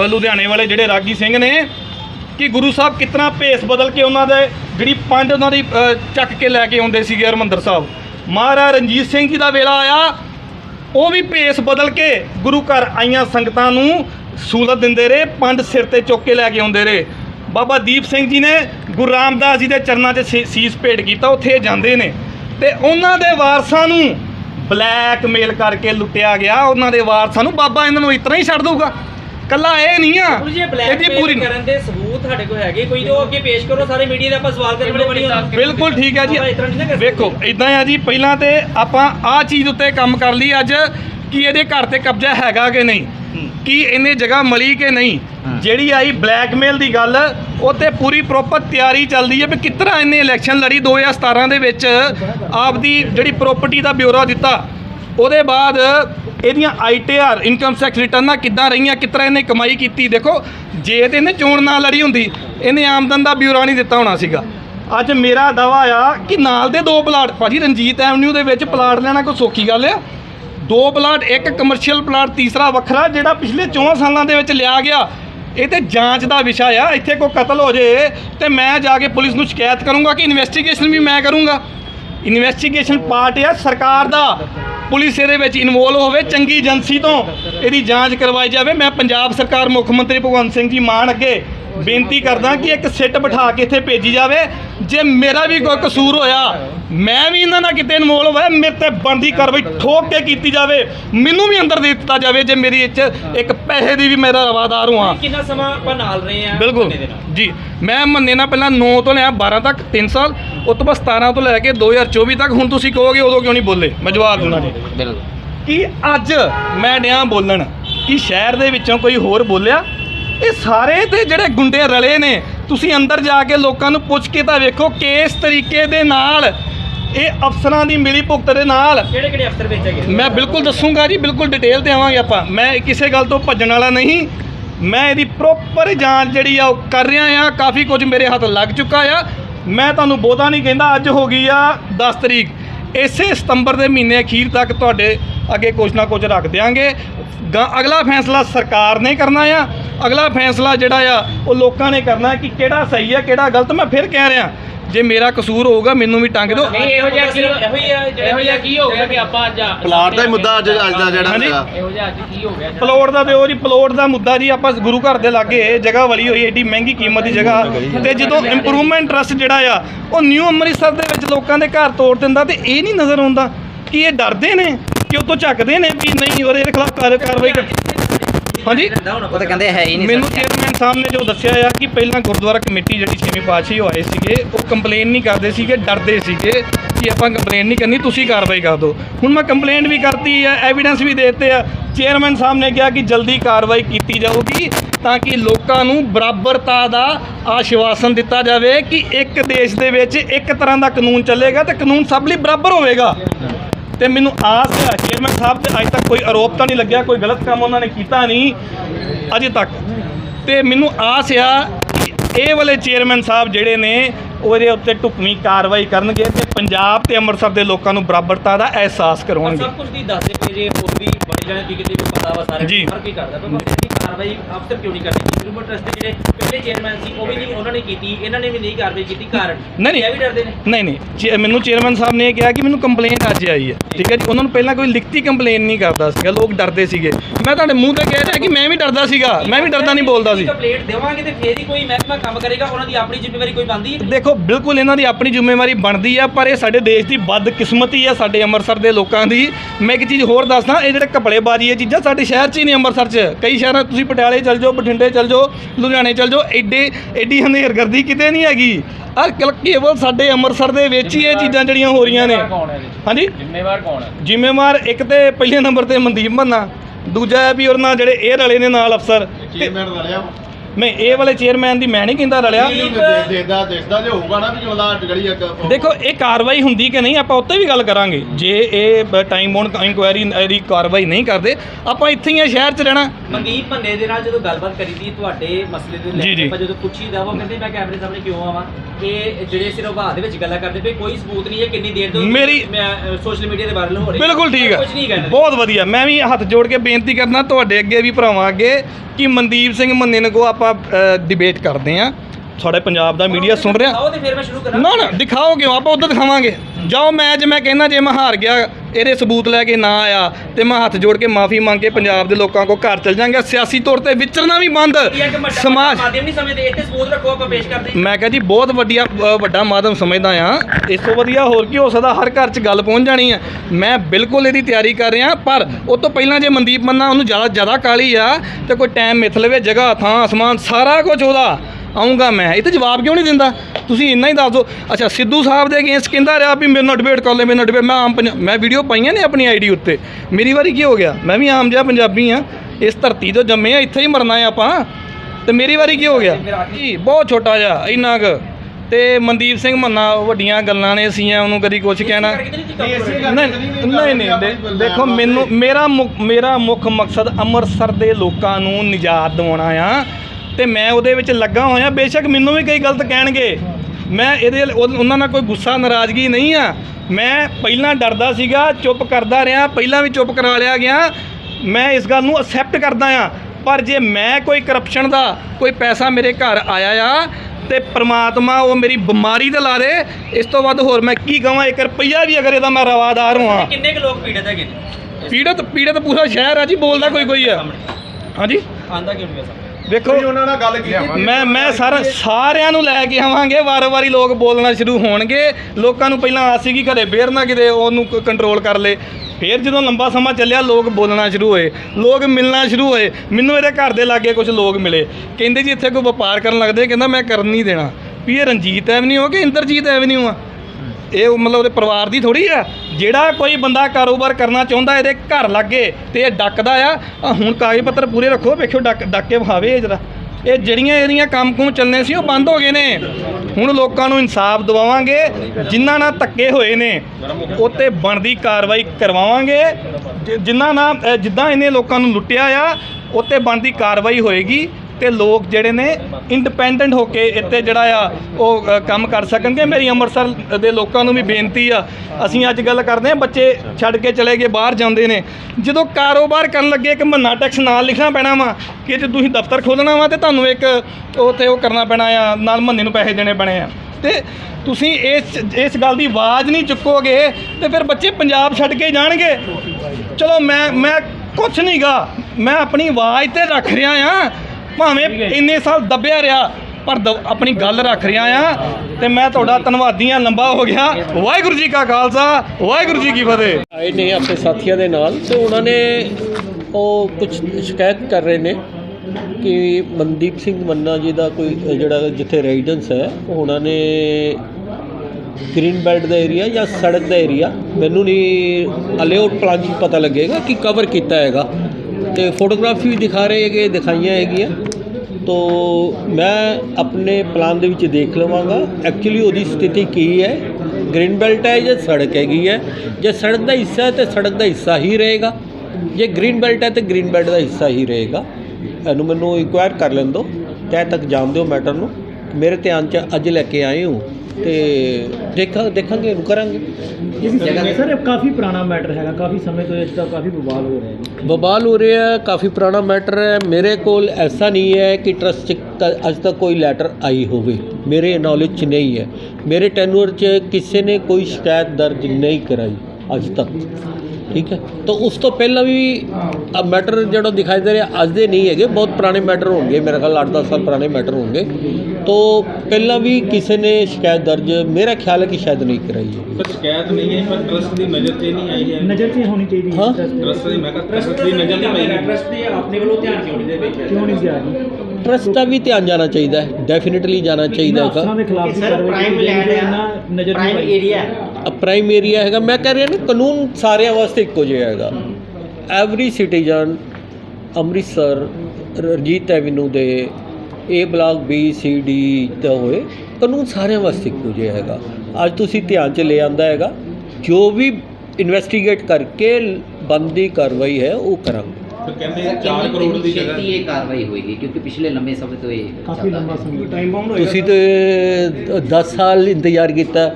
ਲੁਧਿਆਣੇ ਵਾਲੇ ਜਿਹੜੇ ਰਾਗੀ ਸਿੰਘ ਨੇ ਕਿ ਗੁਰੂ ਸਾਹਿਬ ਕਿਤਨਾ ਭੇਸ ਬਦਲ ਕੇ ਉਹਨਾਂ ਦੇ ਜਿਹੜੀ ਪੰਡ ਉਹਨਾਂ ਦੀ ਚੱਕ ਕੇ ਲੈ ਕੇ ਆਉਂਦੇ ਸੀਗੇ ਹਰਮੰਦਰ ਸਾਹਿਬ। ਮਹਾਰਾਜ ਰਣਜੀਤ ਸਿੰਘ ਜੀ ਦਾ ਵੇਲਾ ਆਇਆ। ਉਹ ਵੀ ਭੇਸ ਬਦਲ ਕੇ ਗੁਰੂ ਘਰ ਆਈਆਂ ਸੰਗਤਾਂ ਨੂੰ ਸਹੂਲਤ ਦਿੰਦੇ ਰਹੇ, ਪੰਡ ਸਿਰ ਤੇ ਚੁੱਕ ਕੇ ਲੈ ਕੇ ਆਉਂਦੇ ਰਹੇ। ਬਾਬਾ ਦੀਪ ਸਿੰਘ ਜੀ ਨੇ ਗੁਰੂ ਰਾਮਦਾਸ ਜੀ ਦੇ ਚਰਨਾਂ 'ਚ ਸੀ- ਸੀਸ ਭੇਟ ਕੀਤਾ, ਉੱਥੇ ਜਾਂਦੇ ਨੇ। ਤੇ ਉਹਨਾਂ ਦੇ ਵਾਰਸਾਂ ਨੂੰ ਬਲੈਕਮੇਲ ਕਰਕੇ ਲੁੱਟਿਆ ਗਿਆ। ਉਹਨਾਂ ਦੇ ਵਾਰਸਾਂ ਨੂੰ ਬਾਬਾ ਇਹਨਾਂ ਨੂੰ ਇਤਨਾ ਹੀ ਛੱਡ ਦਊਗਾ। ਕੱਲਾ ਇਹ ਨਹੀਂ ਆ। ਜੀ ਇਹਦੀ ਬਲੈਕ ਪੂਰੀ ਕਰਨ ਦੇ ਸਬੂਤ ਸਾਡੇ ਕੋਲ ਹੈਗੇ। ਕੋਈ ਤਾਂ ਉਹ ਅੱਗੇ ਪੇਸ਼ ਕਰੋ ਸਾਰੇ ਮੀਡੀਆ ਦੇ ਆਪਾਂ ਸਵਾਲ ਕਰਨ ਬੜੇ ਬੜੀ ਹੁੰਦੇ ਬਿਲਕੁਲ ਠੀਕ ਹੈ ਜੀ। ਆਪਾਂ ਇਸ ਤਰ੍ਹਾਂ ਨਹੀਂ ਨਾ ਕਰ ਵੇਖੋ ਇਦਾਂ ਆ ਜੀ ਪਹਿਲਾਂ ਤੇ ਆਪਾਂ ਆਹ ਚੀਜ਼ ਉੱਤੇ ਕੰਮ ਕਰ ਲਈ ਅੱਜ ਕਿ ਇਹਦੇ ਘਰ ਤੇ ਕਬਜ਼ਾ ਹੈਗਾ ਕਿ ਨਹੀਂ? ਕੀ ਇਹਨੇ ਜਗ੍ਹਾ ਮਲੀ ਕਿ ਨਹੀਂ? ਜਿਹੜੀ ਆਈ ਬਲੈਕਮੇਲ ਦੀ ਗੱਲ ਉਹ ਤੇ ਪੂਰੀ ਪ੍ਰੋਪਰ ਤਿਆਰੀ ਚੱਲਦੀ ਹੈ ਵੀ ਕਿਸ ਤਰ੍ਹਾਂ ਇਹਨੇ ਇਲੈਕਸ਼ਨ ਲੜੀ 2017 ਦੇ ਵਿੱਚ। ਆਪਦੀ ਜਿਹੜੀ ਪ੍ਰਾਪਰਟੀ ਦਾ ਬਿਊਰੋ ਦਿੱਤਾ ਉਹਦੇ ਬਾਅਦ ਇਹਦੀਆਂ ਆਈਟੀਆਰ ਇਨਕਮ ਟੈਕਸ ਰਿਟਰਨਾਂ ਕਿੱਦਾਂ ਰਹੀਆਂ ਕਿਸ ਤਰ੍ਹਾਂ ਇਹਨੇ ਕਮਾਈ ਕੀਤੀ, ਦੇਖੋ, ਜੇ ਤੇ ਇਹਨੇ ਚੋਣ ਨਾ ਲੜੀ ਹੁੰਦੀ, ਇਹਨੇ ਆਮਦਨ ਦਾ ਬਿਊਰਾ ਨਹੀਂ ਦਿੱਤਾ ਹੋਣਾ ਸੀਗਾ। ਅੱਜ ਮੇਰਾ ਦਾਵਾ ਆ ਕਿ ਨਾਲ ਦੇ ਦੋ ਪਲਾਟ, ਭਾਜੀ ਰਣਜੀਤ ਐਵਨਿਊ ਦੇ ਵਿੱਚ ਪਲਾਟ ਲੈਣਾ ਕੋਈ ਸੌਖੀ ਗੱਲ ਆ। ਦੋ ਪਲਾਟ, ਇੱਕ ਕਮਰਸ਼ੀਅਲ ਪਲਾਟ, ਤੀਸਰਾ ਵੱਖਰਾ, ਜਿਹੜਾ ਪਿਛਲੇ 4 ਸਾਲਾਂ ਦੇ ਵਿੱਚ ਲਿਆ ਗਿਆ। ਇਹ ਤੇ ਜਾਂਚ ਦਾ ਵਿਸ਼ਾ ਆ, ਇੱਥੇ ਕੋਈ ਕਤਲ ਹੋ ਜੇ ਤੇ ਮੈਂ ਜਾ ਕੇ ਪੁਲਿਸ ਨੂੰ ਸ਼ਿਕਾਇਤ ਕਰੂੰਗਾ ਕਿ ਇਨਵੈਸਟੀਗੇਸ਼ਨ ਵੀ ਮੈਂ ਕਰੂੰਗਾ। ਇਨਵੈਸਟੀਗੇਸ਼ਨ ਪਾਰਟ ਆ ਸਰਕਾਰ ਦਾ ਪੁਲਿਸ ਇਹਦੇ ਵਿੱਚ ਇਨਵੋਲਵ ਹੋਵੇ, ਚੰਗੀ ਏਜੰਸੀ ਤੋਂ ਇਹਦੀ ਜਾਂਚ ਕਰਵਾਈ ਜਾਵੇ। ਮੈਂ ਪੰਜਾਬ ਸਰਕਾਰ ਮੁੱਖ ਮੰਤਰੀ ਭਗਵੰਤ ਸਿੰਘ ਜੀ ਮਾਨ ਅੱਗੇ ਬੇਨਤੀ ਕਰਦਾ ਕਿ ਇੱਕ ਸਿੱਟ ਬਿਠਾ ਕੇ ਇੱਥੇ ਭੇਜੀ ਜਾਵੇ। ਜੇ ਮੇਰਾ ਵੀ ਕੋਈ ਕਸੂਰ ਹੋਇਆ ਮੈਂ ਵੀ ਇਹਨਾਂ ਨਾਲ ਕਿਤੇ ਇਨਵੋਲਵ ਹੋਇਆ ਮੇਰੇ ਤੇ ਬਣਦੀ ਕਾਰਵਾਈ ਠੋਕ ਕੇ ਕੀਤੀ ਜਾਵੇ ਮੈਨੂੰ ਵੀ ਅੰਦਰ ਦੇ ਦਿੱਤਾ ਜਾਵੇ ਜੇ ਮੇਰੀ ਇੱਚ ਇੱਕ ਪੈਸੇ ਦੀ ਵੀ ਮੇਰਾ ਰਵਾਦਾਰ ਹਾਂ ਕਿੰਨਾ ਸਮਾਂ ਆਪਾਂ ਨਾਲ ਰਹੇ ਆ ਬਿਲਕੁਲ। ਬੰਦੇ? ਜੀ ਮੈਂ ਮੰਨੇ ਨਾਲ ਪਹਿਲਾਂ 9 ਤੋਂ ਲਿਆ 12 ਤੱਕ 3 ਸਾਲ ਉਸ ਤੋਂ ਬਾਅਦ 17 ਤੋਂ ਲੈ ਕੇ 2024 ਤੱਕ ਹੁਣ ਤੁਸੀਂ ਕਹੋਗੇ ਉਦੋਂ ਕਿਉਂ ਨਹੀਂ ਬੋਲੇ? ਮੈਂ ਜਵਾਬ ਦੂੰਗਾ ਜੀ। ਬਿਲਕੁਲ। ਕਿ ਅੱਜ ਮੈਂ ਡਿਆਂ ਬੋਲਣ ਕਿ ਸ਼ਹਿਰ ਦੇ ਵਿੱਚੋਂ ਕੋਈ ਹੋਰ ਬੋਲਿਆ ਇਹ ਸਾਰੇ ਤੇ ਜਿਹੜੇ ਗੁੰਡੇ ਰਲੇ ਨੇ ਤੁਸੀਂ ਅੰਦਰ ਜਾ ਕੇ ਲੋਕਾਂ ਨੂੰ ਪੁੱਛ ਕੇ ਤਾਂ ਵੇਖੋ ਕਿਸ ਤਰੀਕੇ ਦੇ ਨਾਲ ਇਹ ਅਫਸਰਾਂ ਦੀ ਮਿਲੀ ਭੁਗਤ ਦੇ ਨਾਲ ਕਿਹੜੇ ਕਿਹੜੇ ਅਫਸਰ ਵਿੱਚ ਹੈਗੇ? ਮੈਂ ਬਿਲਕੁਲ ਦੱਸੂਗਾ ਜੀ ਬਿਲਕੁਲ ਡਿਟੇਲ ਤੇ ਆਵਾਂਗੇ ਆਪਾਂ। ਮੈਂ ਕਿਸੇ ਗੱਲ ਤੋਂ ਭੱਜਣ ਵਾਲਾ ਨਹੀਂ। ਮੈਂ ਇਹਦੀ ਪ੍ਰੋਪਰ ਜਾਂਚ ਜਿਹੜੀ ਆ ਉਹ ਕਰ ਰਿਹਾ ਆ। ਕਾਫੀ ਕੁਝ ਮੇਰੇ ਹੱਥ ਲੱਗ ਚੁੱਕਾ ਆ। ਮੈਂ ਤੁਹਾਨੂੰ ਬਹੁਤਾ ਨਹੀਂ ਕਹਿੰਦਾ ਅੱਜ ਹੋ ਗਈ ਆ 10 ਤਰੀਕ। ਇਸੇ ਸਤੰਬਰ ਦੇ ਮਹੀਨੇ ਅਖੀਰ ਤੱਕ ਤੁਹਾਡੇ ਅੱਗੇ ਕੁਝ ਨਾ ਕੁਝ ਰੱਖ ਦਿਆਂਗੇ। ਗਾਂ ਅਗਲਾ ਫੈਸਲਾ ਸਰਕਾਰ ਨੇ ਕਰਨਾ ਆ। ਅਗਲਾ ਫੈਸਲਾ ਜਿਹੜਾ ਆ ਉਹ ਲੋਕਾਂ ਨੇ ਕਰਨਾ ਕਿ ਕਿਹੜਾ ਸਹੀ ਹੈ ਕਿਹੜਾ ਗਲਤ। ਮੈਂ ਫਿਰ ਕਹਿ ਰਿਹਾ ਜੇ ਮੇਰਾ ਕਸੂਰ ਹੋਊਗਾ ਮੈਨੂੰ ਵੀ ਟੰਗ ਦਿਓ। ਨਹੀਂ ਇਹੋ ਜਿਹਾ ਕੀ ਇਹੋ ਹੀ ਆ ਜਿਹੜੇ ਇਹੋ ਜਿਹਾ ਕੀ ਹੋ ਗਿਆ ਕਿ ਆਪਾਂ ਅੱਜ ਪਲਾਟ ਦਾ ਹੀ ਮੁੱਦਾ ਅੱਜ ਅੱਜ ਦਾ ਜਿਹੜਾ। ਹੈਗਾ। ਇਹੋ ਜਿਹਾ ਅੱਜ ਕੀ ਹੋ ਗਿਆ ਪਲੋਟ ਦਾ ਤੇ ਉਹ ਜੀ ਪਲੋਟ ਦਾ ਮੁੱਦਾ ਜੀ ਆਪਾਂ ਗੁਰੂ ਘਰ ਦੇ ਲਾਗੇ ਜਗ੍ਹਾ ਵਲੀ ਹੋਈ ਏਡੀ ਮਹਿੰਗੀ ਕੀਮਤ ਦੀ ਜਗ੍ਹਾ। ਤੇ ਜਦੋਂ ਇੰਪਰੂਵਮੈਂਟ ਟਰਸਟ ਜਿਹੜਾ ਆ ਉਹ ਨਿਊ ਅੰਮ੍ਰਿਤਸਰ ਦੇ ਵਿੱਚ ਲੋਕਾਂ ਦੇ ਘਰ ਤੋੜ ਦਿੰਦਾ ਤੇ ਇਹ ਨਹੀਂ ਨਜ਼ਰ ਆਉਂਦਾ ਕਿ ਇਹ ਡਰਦੇ ਨੇ। ਕਿ ਉਹ ਤੋਂ ਝੱਕਦੇ ਨੇ ਵੀ ਨਹੀਂ ਉਹਦੇ ਖਿਲਾਫ ਕਾਰ- ਕਾਰਵਾਈ ਕਰ ਹਾਂਜੀ? ਉਹ ਤਾਂ ਕਹਿੰਦੇ ਹੈ ਹੀ ਨਹੀਂ ਮੈਨੂੰ। ਚੇਅਰਮੈਨ ਸਾਹਿਬ ਨੇ ਜੋ ਦੱਸਿਆ ਆ ਕਿ ਪਹਿਲਾਂ ਗੁਰਦੁਆਰਾ ਕਮੇਟੀ ਜਿਹੜੀ ਛੇਵੀਂ ਪਾਤਸ਼ਾਹੀ ਉਹ ਆਏ ਸੀਗੇ ਉਹ ਕੰਪਲੇਨ ਨਹੀਂ ਕਰਦੇ ਸੀਗੇ ਡਰਦੇ ਸੀਗੇ ਕਿ ਆਪਾਂ ਕੰਪਲੇਨ ਨਹੀਂ ਕਰਨੀ ਤੁਸੀਂ ਕਾਰਵਾਈ ਕਰ ਦਿਓ। ਹੁਣ ਮੈਂ ਕੰਪਲੇਂਟ ਵੀ ਕਰਤੀ ਆ ਐਵੀਡੈਂਸ ਵੀ ਦੇ ਦਿੱਤੇ ਆ। ਚੇਅਰਮੈਨ ਸਾਹਿਬ ਨੇ ਕਿਹਾ ਕਿ ਜਲਦੀ ਕਾਰਵਾਈ ਕੀਤੀ ਜਾਊਗੀ ਤਾਂ ਕਿ ਲੋਕਾਂ ਨੂੰ ਬਰਾਬਰਤਾ ਦਾ ਆਸ਼ਵਾਸਨ ਦਿੱਤਾ ਜਾਵੇ ਕਿ ਇੱਕ ਦੇਸ਼ ਦੇ ਵਿੱਚ ਇੱਕ ਤਰ੍ਹਾਂ ਦਾ ਕਾਨੂੰਨ ਚੱਲੇਗਾ ਤੇ ਕਾਨੂੰਨ ਸਭ ਲਈ ਬਰਾਬਰ ਹੋਵੇਗਾ। ਤੇ ਮੈਨੂੰ ਆਸ ਹੈ ਚੇਅਰਮੈਨ ਸਾਹਿਬ ਤੇ ਅੱਜ ਤੱਕ ਕੋਈ ਆਰੋਪ ਤਾਂ ਨਹੀਂ ਲੱਗਿਆ ਕੋਈ ਗਲਤ ਕੰਮ ਉਹਨਾਂ ਨੇ ਕੀਤਾ ਨਹੀਂ ਅਜੇ ਤੱਕ। ਤੇ ਮੈਨੂੰ ਆਸ ਆ ਕਿ ਇਹ ਵਾਲੇ ਚੇਅਰਮੈਨ ਸਾਹਿਬ ਜਿਹੜੇ ਨੇ ਉਹਦੇ ਉੱਤੇ ਢੁਕਵੀਂ ਕਾਰਵਾਈ ਕਰਨਗੇ ਤੇ ਪੰਜਾਬ ਤੇ ਅੰਮ੍ਰਿਤਸਰ ਦੇ ਲੋਕਾਂ ਨੂੰ ਬਰਾਬਰਤਾ ਦਾ ਅਹਿਸਾਸ ਪਰ ਕਰਵਾਉਣਗੇ ਸਭ ਕੁਝ ਦੀ ਦੱਸਦੇ ਪਏ ਜੇ ਹੋਰ ਵੀ ਬੜੀ ਜਾਣੇ ਦੀ ਕਿਤੇ ਵੀ ਪਤਾ ਵਾ ਸਾਰੇ। ਜੀ। ਹਰ ਕੀ ਕਰਦਾ ਪਰ ਕਾਰਵਾਈ ਅਫਸਰ ਕਿਉਂ ਨਹੀਂ ਕਰਦੇ ਜ਼ਰੂਰ ਟਰਸਟ ਦੇ ਜਿਹੜੇ ਪਹਿਲੇ ਚੇਅਰਮੈਨ ਸੀ ਉਹ ਵੀ ਨਹੀਂ ਉਹਨਾਂ ਨੇ ਕੀਤੀ ਇਹਨਾਂ ਨੇ ਵੀ ਨਹੀਂ ਕਾਰਵਾਈ ਕੀਤੀ ਕਾਰਨ। ਨਹੀਂ, ਨਹੀਂ। ਇਹ ਵੀ ਡਰਦੇ ਨੇ। ਨਹੀਂ ਨਹੀਂ। ਚੇ- ਮੈਨੂੰ ਚੇਅਰਮੈਨ ਸਾਹਿਬ ਨੇ ਇਹ ਕਿਹਾ ਕਿ ਮੈਨੂੰ ਕੰਪਲੇਂਟ ਅੱਜ ਆਈ ਹੈ ਠੀਕ ਹੈ ਜੀ? ਉਹਨਾਂ ਨੂੰ ਪਹਿਲਾਂ ਕੋਈ ਲਿਖਤੀ ਕੰਪਲੇਂਟ ਨਹੀਂ ਕਰਦਾ ਸੀਗਾ ਲੋਕ ਡਰਦੇ ਸੀਗੇ। ਮੈਂ ਤੁਹਾਡੇ ਮੂੰਹ ਤੇ ਕਹਿ ਰਿਹਾ ਕਿ ਮੈਂ ਵੀ ਡਰਦਾ ਸੀਗਾ ਮੈਂ ਵੀ ਡਰਦਾ ਨਹੀਂ ਬੋਲਦਾ ਸੀ। ਕੰਪਲੇਂਟ ਦੇਵਾਂਗੇ ਤੇ ਫੇਰ ਹੀ ਕੋਈ ਮਹਿਕਮਾ ਕੰਮ ਕਰੇਗਾ ਉਹਨਾਂ ਦੀ ਆਪਣੀ ਜ਼ਿੰਮੇਵਾਰੀ ਕੋਈ ਬਣਦੀ ਹੈ? ਦੇਖੋ ਬਿਲਕੁਲ ਇਹਨਾਂ ਦੀ ਆਪਣੀ ਜ਼ਿੰਮੇਵਾਰੀ ਬਣਦੀ ਆ ਪਰ ਇਹ ਸਾਡੇ ਦੇਸ਼ ਦੀ ਬਦਕਿਸਮਤੀ ਆ ਸਾਡੇ ਅੰਮ੍ਰਿਤਸਰ ਦੇ ਲੋਕਾਂ ਦੀ। ਮੈਂ ਇੱਕ ਚੀਜ਼ ਹੋਰ ਦੱਸਦਾ ਇਹ ਜਿਹੜੇ ਕਪੜੇਬਾਜ਼ੀ ਇਹ ਚੀਜ਼ਾਂ ਸਾਡੇ ਸ਼ਹਿਰ 'ਚ ਹੀ ਨਹੀਂ ਅੰਮ੍ਰਿਤਸਰ 'ਚ। ਕਈ ਸ਼ਹਿਰਾਂ ਤੁਸੀਂ ਪਟਿਆਲੇ ਚੱਲ ਜਾਓ ਬਠਿੰਡੇ ਚੱਲ ਜਾਓ ਲੁਧਿਆਣੇ ਚੱਲ ਜਾਓ ਐਡੇ ਐਡੀ ਹਨੇਰਗਰਦੀ ਕਿਤੇ ਨਹੀਂ ਹੈਗੀ। ਆ ਕੇਵਲ ਸਾਡੇ ਅੰਮ੍ਰਿਤਸਰ ਦੇ ਵਿੱਚ ਹੀ ਇਹ ਚੀਜ਼ਾਂ ਜਿਹੜੀਆਂ ਹੋ ਰਹੀਆਂ ਨੇ? ਹਾਂਜੀ? ਜ਼ਿੰਮੇਵਾਰ ਕੌਣ ਹੈ? ਜ਼ਿੰਮੇਵਾਰ ਇੱਕ ਤੇ ਪਹਿਲੇ ਨੰਬਰ ਤੇ ਮਨਦੀਪ ਮੰਨਾ ਦੂਜਾ ਹੈ ਵੀ ਉਹਨਾਂ ਨਾਲ ਜਿਹੜੇ 에ਅਰ ਵਾਲੇ ਨੇ ਨਾਲ ਅਫਸਰ। ਚੇਅਰਮੈਨ ਰਲਿਆ ਮੈਂ ਇਹ ਵਾਲੇ ਚੇਅਰਮੈਨ ਦੀ ਮੈਂ ਨਹੀਂ ਕਹਿੰਦਾ ਰਲਿਆ। ਦੇਖਦਾ ਦੇਖਦਾ ਜੇ ਹੋਊਗਾ ਨਾ ਵੀ ਉਹਦਾ ਜਿਹੜੀ ਇੱਕ ਦੇਖੋ ਇਹ ਕਾਰਵਾਈ ਹੁੰਦੀ ਕਿ ਨਹੀਂ ਆਪਾਂ ਉੱਤੇ ਵੀ ਗੱਲ ਕਰਾਂਗੇ। ਜੇ ਇਹ ਟਾਈਮ ਬੌਂਡ ਇਨਕੁਆਇਰੀ ਦੀ ਕਾਰਵਾਈ ਨਹੀਂ ਕਰਦੇ ਆਪਾਂ ਇੱਥੇ ਹੀ ਆ ਸ਼ਹਿਰ 'ਚ ਰਹਿਣਾ। ਮਨਦੀਪ ਭੰਨੇ ਦੇ ਨਾਲ ਜਦੋਂ ਗੱਲਬਾਤ ਕਰੀ ਦੀ ਤੁਹਾਡੇ ਮਸਲੇ ਦੇ ਲੈ ਕੇ। ਆਪਾਂ ਜਦੋਂ ਪੁੱਛੀਦਾ ਉਹ ਕਹਿੰਦੇ ਮੈਂ ਕੈਮਰੇ ਸਾਹਮਣੇ ਕਿਉਂ ਆਵਾਂ? ਇਹ ਜਿਹੜੇ ਬਾਅਦ ਦੇ ਵਿੱਚ ਗੱਲਾਂ ਕਰਦੇ ਪਏ ਕੋਈ ਸਬੂਤ ਨਹੀਂ ਹੈ ਕਿੰਨੀ ਦੇਰ ਤੋਂ ਮੇਰੀ- ਮੈਂ ਸੋਸ਼ਲ ਮੀਡੀਆ ਦੇ ਵਾਇਰਲ ਹੋ ਰਹੀ। ਬਿਲਕੁਲ ਠੀਕ ਕੁਝ ਨਹੀਂ ਹੈ ਕਹਿੰਦੇ ਬਹੁਤ ਵਧੀਆ। ਮੈਂ ਵੀ ਹੱਥ ਜੋੜ ਕੇ ਬੇਨਤੀ ਕਰਨਾ ਤੁਹਾਡੇ ਅੱਗੇ ਵੀ ਭਰਾਵਾਂ ਅੱਗੇ ਕਿ ਮਨਦੀਪ ਸਿੰਘ ਮੰਨੇ ਨੂੰ ਕੋ ਆਪਾਂ ਡਿਬੇਟ ਕਰਦੇ ਆ ਸਾਡੇ ਪੰਜਾਬ ਦਾ ਮੀਡੀਆ ਸੁਣ ਰਿਹਾ। ਨਾ ਨਾ ਦਿਖਾਓ ਕਿਉਂ? ਆਪਾਂ ਉਧਰ ਦਿਖਾਵਾਂਗੇ। ਜਾਓ ਮੈਚ ਮੈਂ ਕਹਿੰਦਾ ਜੇ ਮੈਂ ਹਾਰ ਗਿਆ ਇਹਦੇ ਸਬੂਤ ਲੈ ਕੇ ਨਾ ਆਇਆ ਤੇ ਮੈਂ ਹੱਥ ਜੋੜ ਕੇ ਮਾਫੀ ਮੰਗ ਕੇ ਪੰਜਾਬ ਦੇ ਲੋਕਾਂ ਕੋ ਘਰ ਚਲ ਜਾਂਗਾ। ਸਿਆਸੀ ਤੌਰ ਤੇ ਵਿਚਰਨਾ ਵੀ ਬੰਦ। ਸਮਾਜ ਵੱਡਾ ਮਾਧਿਅਮ ਨਹੀਂ ਸਮਝਦੇ ਇੱਥੇ ਸਬੂਤ ਰੱਖੋ ਆਪਾਂ ਪੇਸ਼ ਕਰਦੇ ਹਾਂ। ਮੈਂ ਕਿਹਾ ਜੀ ਬਹੁਤ ਵੱਡੀਆ ਵੱਡਾ ਮਾਧਮ ਸਮਝਦਾ ਆ ਇਸ ਤੋਂ ਵਧੀਆ ਹੋਰ ਕੀ ਹੋ ਸਕਦਾ ਹਰ ਘਰ 'ਚ ਗੱਲ ਪਹੁੰਚ ਜਾਣੀ ਆ ਮੈਂ ਬਿਲਕੁਲ ਇਹਦੀ ਤਿਆਰੀ ਕਰ ਰਿਹਾ ਪਰ ਉਹ ਤੋਂ ਪਹਿਲਾਂ ਜੇ ਮਨਦੀਪ ਮੰਨਾ ਉਹਨੂੰ ਜ਼ਿਆਦਾ ਜ਼ਿਆਦਾ ਕਾਲੀ ਆ ਤੇ ਕੋਈ ਟਾਈਮ ਮਿਥ ਲਵੇ ਜਗ੍ਹਾ ਥਾਂ ਅਸਮਾਨ ਸਾਰਾ ਕੁਝ ਉਹਦਾ। ਆਉਂਗਾ ਮੈਂ। ਇਹ ਤੇ ਜਵਾਬ ਕਿਉਂ ਨਹੀਂ ਦਿੰਦਾ? ਤੁਸੀਂ ਇੰਨਾ ਹੀ ਦੱਸ ਦਿਓ। ਅੱਛਾ ਸਿੱਧੂ ਸਾਹਿਬ ਦੇ ਅਗੇਂਸਟ ਕਹਿੰਦਾ ਰਿਹਾ ਵੀ ਮੇਰੇ ਨਾਲ ਡਿਬੇਟ ਕਰ ਲੈ ਮੇਰੇ ਨਾਲ ਡਿਬੇਟ ਮੈਂ ਆਮ ਪੰਜਾ- ਮੈਂ ਵੀਡੀਓ ਪਾਈਆਂ ਨੇ ਆਪਣੀ ਆਈਡੀ ਉੱਤੇ। ਮੇਰੀ ਵਾਰੀ ਕੀ ਹੋ ਗਿਆ? ਮੈਂ ਵੀ ਆਮ ਜਿਹਾ ਪੰਜਾਬੀ ਆ ਇਸ ਧਰਤੀ ਤੋਂ ਜੰਮੇ ਆ ਇੱਥੇ ਹੀ ਮਰਨਾ ਹੈ ਆਪਾਂ। ਤੇ ਮੇਰੀ ਵਾਰੀ ਕੀ ਹੋ ਗਿਆ? ਜੀ ਬਹੁਤ ਛੋਟਾ ਜਿਹਾ ਇੰਨਾ ਕੁ। ਤੇ ਮਨਦੀਪ ਸਿੰਘ ਮੰਨਾ ਵੱਡੀਆਂ ਗੱਲਾਂ ਨੇ ਸੀਆਂ ਉਹਨੂੰ ਕਦੀ ਕੁਝ ਕਹਿਣਾ। ਨਹੀਂ ਨਹੀਂ ਦੇਖੋ ਮੈਨੂੰ ਮੇਰਾ ਮੁੱਖ- ਮੇਰਾ ਮੁੱਖ ਮਕਸਦ ਅੰਮ੍ਰਿਤਸਰ ਦੇ ਲੋਕਾਂ ਨੂੰ ਨਿਜਾਤ ਦਿਵਾਉਣਾ ਆ। ਤੇ ਮੈਂ ਉਹਦੇ ਵਿੱਚ ਲੱਗਾ ਹੋਇਆ ਬੇਸ਼ੱਕ ਮੈਨੂੰ ਵੀ ਕਈ ਗਲਤ ਕਹਿਣਗੇ। ਮੈਂ ਇਹਦੇ ਉਹ- ਉਹਨਾਂ ਨਾਲ ਕੋਈ ਗੁੱਸਾ ਨਾਰਾਜ਼ਗੀ ਨਹੀਂ ਆ। ਮੈਂ ਪਹਿਲਾਂ ਡਰਦਾ ਸੀਗਾ ਚੁੱਪ ਕਰਦਾ ਰਿਹਾ ਪਹਿਲਾਂ ਵੀ ਚੁੱਪ ਕਰਾ ਲਿਆ ਗਿਆ। ਮੈਂ ਇਸ ਗੱਲ ਨੂੰ ਅਸੈਪਟ ਕਰਦਾ ਆ। ਪਰ ਜੇ ਮੈਂ ਕੋਈ ਕਰਪਸ਼ਨ ਦਾ ਕੋਈ ਪੈਸਾ ਮੇਰੇ ਘਰ ਆਇਆ ਆ ਤੇ ਪ੍ਰਮਾਤਮਾ ਉਹ ਮੇਰੀ ਬਿਮਾਰੀ ਤੇ ਲਾ ਦੇ ਇਸ ਤੋਂ ਵੱਧ ਹੋਰ ਮੈਂ ਕੀ ਕਹਾਂ ਇੱਕ ਰੁਪਈਆ ਵੀ ਅਗਰ ਇਹਦਾ ਮੈਂ ਰਵਾਦਾਰ ਹਾਂ ਕਿੰਨੇ ਕੁ ਲੋਕ ਪੀੜਤ ਹੈਗੇ ਪੀੜਤ ਪੀੜਤ ਪੂਰਾ ਸ਼ਹਿਰ ਆ ਜੀ ਬੋਲਦਾ ਕੋਈ ਕੋਈ ਆ। ਹਾਂਜੀ? ਆਂਦਾ ਕਿਉਂ ਨਹੀਂ ਵੇਖੋ ਉਹਨਾਂ ਨਾਲ ਗੱਲ ਕੀਤੀ ਮੈਂ ਮੈਂ ਸਾਰਾ ਸਾਰਿਆਂ ਨੂੰ ਲੈ ਕੇ ਆਵਾਂਗੇ ਵਾਰ-ਵਾਰੀ ਲੋਕ ਬੋਲਣਾ ਸ਼ੁਰੂ ਹੋਣਗੇ। ਲੋਕਾਂ ਨੂੰ ਪਹਿਲਾਂ ਆਸ ਸੀ ਕਿ ਘਰੇ ਫੇਰ ਨਾ ਕਿਤੇ ਉਹਨੂੰ ਕੰਟਰੋਲ ਕਰ ਲੇ। ਫੇਰ ਜਦੋਂ ਲੰਬਾ ਸਮਾਂ ਚੱਲਿਆ ਲੋਕ ਬੋਲਣਾ ਸ਼ੁਰੂ ਹੋਏ। ਲੋਕ ਮਿਲਣਾ ਸ਼ੁਰੂ ਹੋਏ। ਮੈਨੂੰ ਇਹਦੇ ਘਰ ਦੇ ਲਾਗੇ ਕੁਝ ਲੋਕ ਮਿਲੇ। ਕਹਿੰਦੇ ਜੀ ਇੱਥੇ ਕੋਈ ਵਪਾਰ ਕਰਨ ਲੱਗਦੇ ਕਹਿੰਦਾ ਮੈਂ ਕਰਨ ਨਹੀਂ ਦੇਣਾ। ਵੀ ਇਹ ਰਣਜੀਤ ਐਵਨਿਊ ਕਿ ਇੰਦਰਜੀਤ ਐਵਨਿਊ ਆ? ਇਹ ਮਤਲਬ ਉਹਦੇ ਪਰਿਵਾਰ ਦੀ ਥੋੜੀ ਆ। ਜਿਹੜਾ ਕੋਈ ਬੰਦਾ ਕਾਰੋਬਾਰ ਕਰਨਾ ਚਾਹੁੰਦਾ ਇਹਦੇ ਘਰ ਲੱਗੇ ਤੇ ਇਹ ਡੱਕਦਾ ਆ ਆਹ ਹੁਣ ਕਾਗਜ਼ ਪੱਤਰ ਪੂਰੇ ਰੱਖੋ ਵੇਖਿਓ ਡੱਕ ਡੱਕ ਵਿਖਾਵੇ ਇਹ ਜਰਾ। ਇਹ ਜਿਹੜੀਆਂ ਇਹਦੀਆਂ ਕੰਮ ਕੁਮ ਚੱਲਨੇ ਸੀ ਉਹ ਬੰਦ ਹੋ ਗਏ ਨੇ। ਹੁਣ ਲੋਕਾਂ ਨੂੰ ਇਨਸਾਫ ਦਿਵਾਵਾਂਗੇ ਜਿਨ੍ਹਾਂ ਨਾਲ ਧੱਕੇ ਹੋਏ ਨੇ ਉੱਤੇ ਬਣਦੀ ਕਾਰਵਾਈ ਕਰਵਾਵਾਂਗੇ। ਜਿ- ਜਿਨ੍ਹਾਂ ਨਾਲ ਅ, ਜਿੱਦਾਂ ਇਹਨੇ ਲੋਕਾਂ ਨੂੰ ਲੁੱਟਿਆ ਆ ਉੱਤੇ ਬਣਦੀ ਕਾਰਵਾਈ ਹੋਏਗੀ। ਤੇ ਲੋਕ ਜਿਹੜੇ ਨੇ ਇੰਡੀਪੈਂਡੈਂਟ ਹੋ ਕੇ ਇੱਥੇ ਜਿਹੜਾ ਆ, ਉਹ ਕੰਮ ਕਰ ਸਕਣਗੇ। ਮੇਰੀ ਅੰਮ੍ਰਿਤਸਰ ਦੇ ਲੋਕਾਂ ਨੂੰ ਵੀ ਬੇਨਤੀ ਆ, ਅਸੀਂ ਅੱਜ ਗੱਲ ਕਰਦੇ ਹਾਂ, ਬੱਚੇ ਛੱਡ ਕੇ ਚਲੇ ਗਏ, ਬਾਹਰ ਜਾਂਦੇ ਨੇ। ਜਦੋਂ ਕਾਰੋਬਾਰ ਕਰਨ ਲੱਗੇ, ਇੱਕ ਮਹੱਨਾ ਟੈਕਸ ਨਾਲ ਲਿਖਣਾ ਪੈਣਾ ਵਾ ਕਿ ਜੇ ਤੁਸੀਂ ਦਫ਼ਤਰ ਖੋਲ੍ਹਣਾ ਵਾ ਤੇ ਤੁਹਾਨੂੰ ਇੱਕ ਉੱਥੇ ਉਹ ਕਰਨਾ ਪੈਣਾ ਆ, ਨਾਲ ਮਹੱਨੇ ਨੂੰ ਪੈਸੇ ਦੇਣੇ ਪੈਣੇ ਆ। ਤੇ ਤੁਸੀਂ ਇਸ ਇਸ ਗੱਲ ਦੀ ਆਵਾਜ਼ ਨਹੀਂ ਚੁੱਕੋਗੇ ਤੇ ਫਿਰ ਬੱਚੇ ਪੰਜਾਬ ਛੱਡ ਕੇ ਜਾਣਗੇ। ਚਲੋ ਮੈਂ ਮੈਂ ਕੁਛ ਨਹੀਂਗਾ ਮੈਂ ਆਪਣੀ ਆਵਾਜ਼ ਤੇ ਰੱਖ ਰਿਹਾ ਆ। ਭਾਵੇਂ ਇੰਨੇ ਸਾਲ ਦੱਬਿਆ ਰਿਹਾ ਪਰ ਦ- ਆਪਣੀ ਗੱਲ ਰੱਖ ਰਿਹਾ ਆ ਤੇ ਮੈਂ ਤੁਹਾਡਾ ਧੰਨਵਾਦੀ ਆ ਲੰਬਾ ਹੋ ਗਿਆ। ਵਾਹਿਗੁਰੂ ਜੀ ਕਾ ਖਾਲਸਾ ਵਾਹਿਗੁਰੂ ਜੀ ਕੀ ਫਤਿਹ। ਆਏ ਨੇ ਆਪਣੇ ਸਾਥੀਆਂ ਦੇ ਨਾਲ ਤੇ ਉਹਨਾਂ ਨੇ ਉਹ ਕੁਝ ਸ਼ਿਕਾਇਤ ਕਰ ਰਹੇ ਨੇ ਕਿ ਮਨਦੀਪ ਸਿੰਘ ਮੰਨਾ ਜੀ ਦਾ ਕੋਈ ਜਿਹੜਾ ਜਿੱਥੇ ਰੈਜ਼ੀਡੈਂਸ ਹੈ ਉਹਨਾਂ ਨੇ ਗ੍ਰੀਨ ਬੈਲਟ ਦਾ ਏਰੀਆ ਜਾਂ ਸੜਕ ਦਾ ਏਰੀਆ ਮੈਨੂੰ ਨਹੀਂ ਅਲੇਆਊਟ ਪਲਾਨ 'ਚ ਪਤਾ ਲੱਗੇਗਾ ਕਿ ਕਵਰ ਕੀਤਾ ਹੈਗਾ। ਤੇ ਫੋਟੋਗ੍ਰਾਫੀ ਵੀ ਦਿਖਾ ਰਹੇ ਹੈਗੇ, ਦਿਖਾਈਆਂ ਹੈਗੀਆਂ। ਤੋ ਮੈਂ ਆਪਣੇ ਪਲਾਨ ਦੇ ਵਿੱਚ ਦੇਖ ਲਵਾਂਗਾ। ਐਕਚੁਅਲੀ ਉਹਦੀ ਸਥਿਤੀ ਕੀ ਹੈ? ਗ੍ਰੀਨ ਬੈਲਟ ਹੈ ਜਾਂ ਸੜਕ ਹੈਗੀ ਹੈ? ਜੇ ਸੜਕ ਦਾ ਹਿੱਸਾ ਹੈ ਤੇ ਸੜਕ ਦਾ ਹਿੱਸਾ ਹੀ ਰਹੇਗਾ। ਜੇ ਗ੍ਰੀਨ ਬੈਲਟ ਹੈ ਤੇ ਗ੍ਰੀਨ ਬੈਲਟ ਦਾ ਹਿੱਸਾ ਹੀ ਰਹੇਗਾ। ਇਹਨੂੰ ਮੈਨੂੰ ਇਨਕੁਆਇਰ ਕਰ ਲੈਣ ਦਿਓ। ਤੈ ਤੱਕ ਜਾਣ ਦਿਓ ਮੈਟਰ ਨੂੰ। ਮੇਰੇ ਧਿਆਨ 'ਚ ਅੱਜ ਲੈ ਕੇ ਆਏ ਹੋ। ਤੇ ਦੇਖਾਂ ਦੇਖਾਂਗੇ ਇਹਨੂੰ ਕਰਾਂਗੇ। ਸਰ ਇਹ ਕਾਫੀ ਪੁਰਾਣਾ ਮੈਟਰ ਹੈਗਾ ਕਾਫੀ ਸਮੇਂ ਤੋਂ ਇਸ ਦਾ ਕਾਫੀ ਵਿਵਾਦ ਹੋ ਰਿਹਾ ਹੈ। ਬਵਾਲ ਹੋ ਰਿਹਾ ਹੈ ਕਾਫੀ ਪੁਰਾਣਾ ਮੈਟਰ ਹੈ। ਮੇਰੇ ਕੋਲ ਐਸਾ ਨਹੀਂ ਹੈ ਕਿ ਟਰਸਟ ਅੱਜ ਤੱਕ ਕੋਈ ਲੈਟਰ ਆਈ ਹੋਵੇ। ਮੇਰੇ ਨੌਲੇਜ 'ਚ ਨਹੀਂ ਹੈ। ਮੇਰੇ ਟੈਨੂਅਰ 'ਚ ਕਿਸੇ ਨੇ ਕੋਈ ਸ਼ਿਕਾਇਤ ਦਰਜ ਨਹੀਂ ਕਰਾਈ ਅੱਜ ਤੱਕ। ਠੀਕ ਹੈ? ਤਾਂ ਉਸ ਤੋਂ ਪਹਿਲਾਂ ਵੀ ਮੈਟਰ ਜਿਹੜਾ ਦਿਖਾਈ ਦੇ ਰਿਹਾ ਅੱਜ ਦੇ ਨਹੀਂ ਹੈਗੇ ਬਹੁਤ ਪੁਰਾਣੇ ਮੈਟਰ ਹੋਣਗੇ ਮੇਰੇ ਖਿਆਲ 8-10 ਸਾਲ ਪੁਰਾਣੇ ਮੈਟਰ ਹੋਣਗੇ। ਤੋਂ ਪਹਿਲਾਂ ਵੀ ਕਿਸੇ ਨੇ ਸ਼ਿਕਾਇਤ ਦਰਜ ਮੇਰਾ ਖਿਆਲ ਹੈ ਕਿ ਸ਼ਾਇਦ ਨਹੀਂ ਕਰਾਈ ਹੈ। ਪਰ ਸ਼ਿਕਾਇਤ ਨਹੀਂ ਹੈ ਪਰ ਟਰਸਟ ਦੀ ਨਜ਼ਰ ਤੇ ਨਹੀਂ ਆਈ ਹੈ। ਨਜ਼ਰ 'ਚ ਹੋਣੀ ਚਾਹੀਦੀ ਹਾਂ। ਹੈ? ਟਰਸਟ ਦੀ ਮੈਂ ਕਿਹਾ ਟਰਸਟ ਦੀ ਨਜ਼ਰ ਨਹੀਂ ਆਈ। ਟਰਸਟ ਦੇ ਆਪਣੇ ਵੱਲੋਂ ਧਿਆਨ ਕਿਉਂ ਨਹੀਂ ਦੇ ਵਿੱਚ ਕਿਉਂ ਨਹੀਂ ਜਾ ਰਹੀ ਟਰਸਟ ਦਾ ਵੀ ਧਿਆਨ ਜਾਣਾ ਚਾਹੀਦਾ ਹੈ ਡੈਫੀਨਿਟਲੀ ਜਾਣਾ ਚਾਹੀਦਾ ਵੀ ਕਾਰਵਾਈ ਕੀਤੀ ਜਾਏਗੀ ਜੋ ਇਹਨਾਂ ਨਜ਼ਰ ਨਹੀਂ ਆਈ ਪ੍ਰਾਈਮ ਏਰੀਆ ਹੈਗਾ। ਮੈਂ ਕਹਿ ਰਿਹਾ ਨਾ, ਕਾਨੂੰਨ ਸਾਰਿਆਂ ਵਾਸਤੇ ਇੱਕੋ ਜਿਹਾ ਹੈਗਾ। Every citizen Amritsar Ranjit avenue ਦੇ A block B C D ਦਾ ਹੋਏ, ਕਾਨੂੰਨ ਸਾਰਿਆਂ ਵਾਸਤੇ ਇੱਕੋ ਜਿਹਾ ਹੈਗਾ। ਅੱਜ ਤੁਸੀਂ ਧਿਆਨ 'ਚ ਲੈ ਆਂਦਾ ਹੈਗਾ, ਜੋ ਵੀ ਇਨਵੈਸਟੀਗੇਟ ਕਰਕੇ ਬੰਦੀ ਕਾਰਵਾਈ ਹੈ, ਉਹ ਕਰਾਂਗੇ। ਫਿਰ ਕਹਿੰਦੇ 4 ਕਰੋੜ ਦੀ ਜਗ੍ਹਾ ਛੇਤੀ ਇਹ ਕਾਰਵਾਈ ਹੋਏਗੀ ਕਿਉਂਕਿ ਪਿਛਲੇ ਲੰਬੇ ਸਮੇਂ ਤੋਂ ਇਹ ਕਾਫੀ ਲੰਬਾ ਸਮੇਂ ਟਾਈਮ ਬਾਉਂਡ ਤੁਸੀਂ ਤੇ। 10 ਸਾਲ ਇੰਤਜ਼ਾਰ ਕੀਤਾ।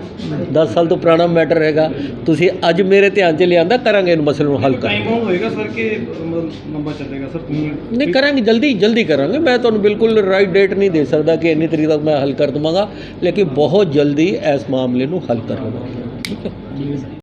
10 ਸਾਲ ਤੋਂ ਪੁਰਾਣਾ ਮੈਟਰ ਹੈਗਾ। ਤੁਸੀਂ ਅੱਜ ਮੇਰੇ ਧਿਆਨ 'ਚ ਲਿਆਂਦਾ ਕਰਾਂਗੇ ਇਹਨੂੰ ਮਸਲੇ ਨੂੰ ਹੱਲ ਕਰਾਂਗੇ ਹੋਏਗਾ ਸਰ ਕਿ ਲੰਬਾ ਚੱਲੇਗਾ ਸਰ? ਨਹੀਂ ਕਰਾਂਗੇ ਜਲਦੀ ਜਲਦੀ ਕਰਾਂਗੇ। ਮੈਂ ਤੁਹਾਨੂੰ ਬਿਲਕੁਲ ਰਾਈਟ ਡੇਟ ਨਹੀਂ ਦੇ ਸਕਦਾ ਕਿ ਇੰਨੀ ਤਰੀਕ ਤੱਕ ਮੈਂ ਹੱਲ ਕਰ ਦਵਾਂਗਾ। ਲੇਕਿਨ ਬਹੁਤ ਜਲਦੀ ਇਸ ਮਾਮਲੇ ਨੂੰ ਹੱਲ ਕਰ ਲਵਾਂਗੇ। ਠੀਕ ਹੈ?